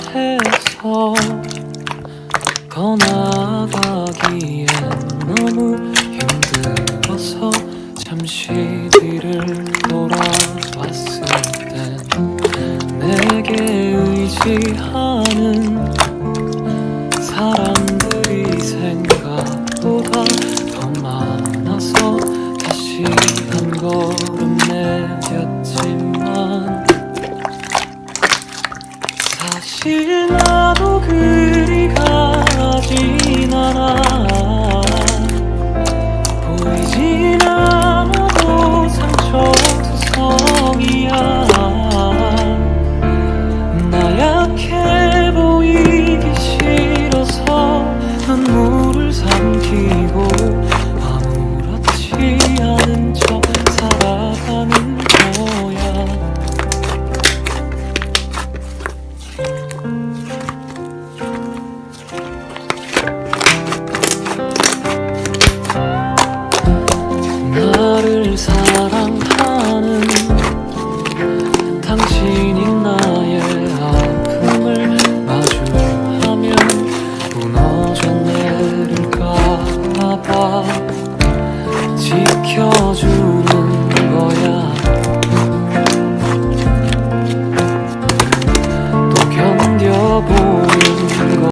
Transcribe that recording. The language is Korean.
캄캄해서 건너가기에 너무 힘들어서 잠시 뒤를 돌아왔을 땐 내게 의지하 사실 나도 그리 가진 않아. 보이진 않아도 상처투성이야. 나 약해 보이기 싫어서 눈물을 삼키고